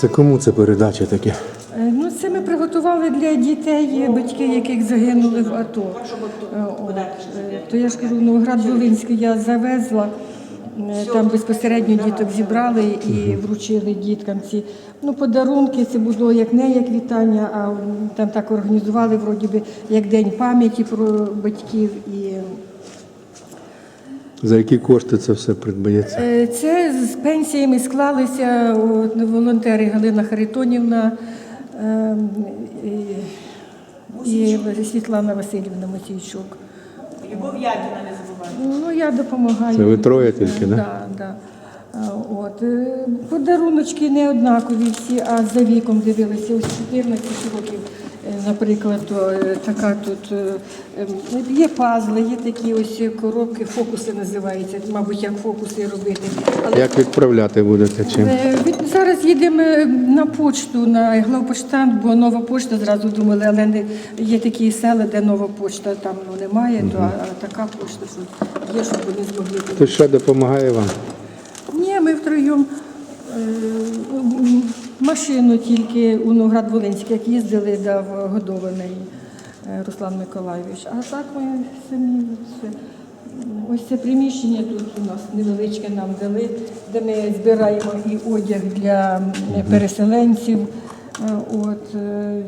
Це кому це передача такі? Е, Ну, це ми приготували для дітей, батьки яких загинули в АТО. Е, от, е, То я ж кажу, Новоград Волинський я завезла. Там безпосередньо діток зібрали і вручили діткам ці ну, подарунки. Це було як не як вітання, а там так організували вроді би як день пам'яті про батьків. І За які кошти це все придбається? Е, Це з пенсіями склалися волонтери Галина Харитонівна ем, і, Світлана Васильівна Матійчук. Любов Ядіна не забуває. Ну, я допомагаю. Це ви троє тільки, да? Да, да. А, От. е, Подаруночки не однакові всі, а за віком дивилися. Ось 14 років, е, наприклад, е, така тут е, ем, є пазли, є такі ось коробки, фокуси називаються, мабуть, як фокуси робити. Але Як відправляти будете чим? Е, Зараз їдемо на почту, на главпочтант, бо нова почта зразу думали, але не є такі села, де нова почта там ну, немає, то, а, а така почта, що є, щоб вони змогли. Хтось ще допомагає вам? Ні, ми втроєм е, м, машину тільки у Новград Волинський, як їздили, дав годований е, Руслан Миколайович. А так ми самі все. Ось це приміщення тут у нас невеличке нам дали, де ми збираємо і одяг для переселенців. Е, От, е,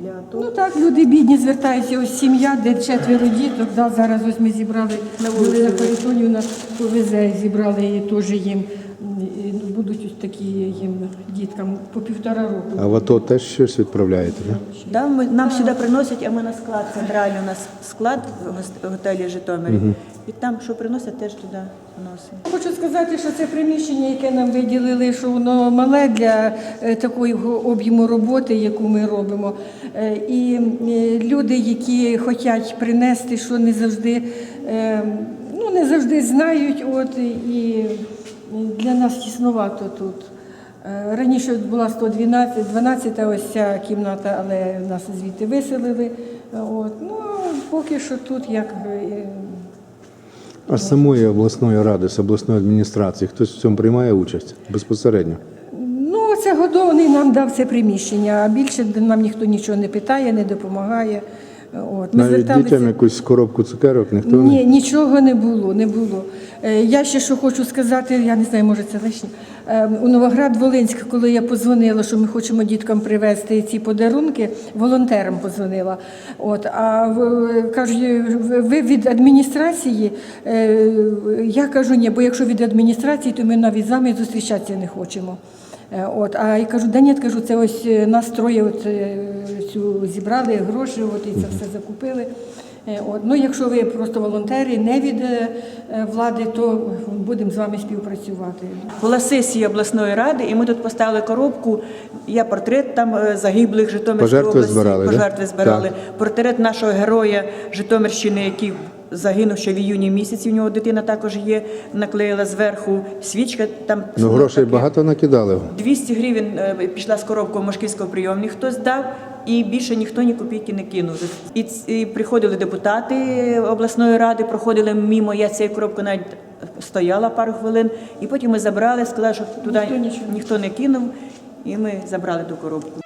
для того. Ну так, люди бідні звертаються, ось сім'я, де четверо діток. Да, зараз ось ми зібрали на вулиці Харитонівна повезе, зібрали і теж їм. Такі їм діткам по півтора року. А в АТО теж щось відправляєте, да? Да, ми, нам сюди приносять, а ми на склад, центральний у нас склад в готелі Житомирі. І там, що приносять, теж туди вносимо. Хочу сказати, що це приміщення, яке нам виділили, що воно мале для е, такого об'єму роботи, яку ми робимо. Е, І е, люди, які хочуть принести, що не завжди, ну, не завжди знають, от, і для нас тіснувато тут. Е, Раніше була 112, 12 ось ця кімната, але нас звідти виселили. Е, От. Ну, поки що тут як е, А з самої обласної ради, з обласної адміністрації, хтось в цьому приймає участь безпосередньо? Ну, це годований нам дав це приміщення, а більше нам ніхто нічого не питає, не допомагає. От. Ми Навіть дітям якусь коробку цукерок ніхто Ні, не. нічого не було, не було. Е, Я ще що хочу сказати, я не знаю, може це лишнє. Е, У Новоград Волинськ, коли я позвонила, що ми хочемо діткам привезти ці подарунки, волонтерам позвонила. От, а кажуть, ви від адміністрації? Е, Я кажу, ні, бо якщо від адміністрації, то ми навіть з вами зустрічатися не хочемо. Е, От, а я кажу, да ні, кажу, це ось нас троє от, цю зібрали гроші, от, і це все закупили. Е, От, ну, якщо ви просто волонтери, не від е, влади, то будемо з вами співпрацювати. Була сесія обласної ради, і ми тут поставили коробку. Я портрет там е, загиблих Житомирської Пожертви області. збирали, да? пожертви збирали. Так. Портрет нашого героя Житомирщини, який загинув ще в іюні місяці. У нього дитина також є. Наклеїла зверху свічка. Там Ну грошей таке. багато накидали. 200 200 гривень пішла з коробкою Мошківського прийомні, хтось дав, і більше ніхто ні копійки не кинув. І, і приходили депутати обласної ради, проходили мимо. Я цією коробкою навіть стояла пару хвилин, і потім ми забрали, сказали, що туди Ніхто ніхто не кинув, і ми забрали ту коробку.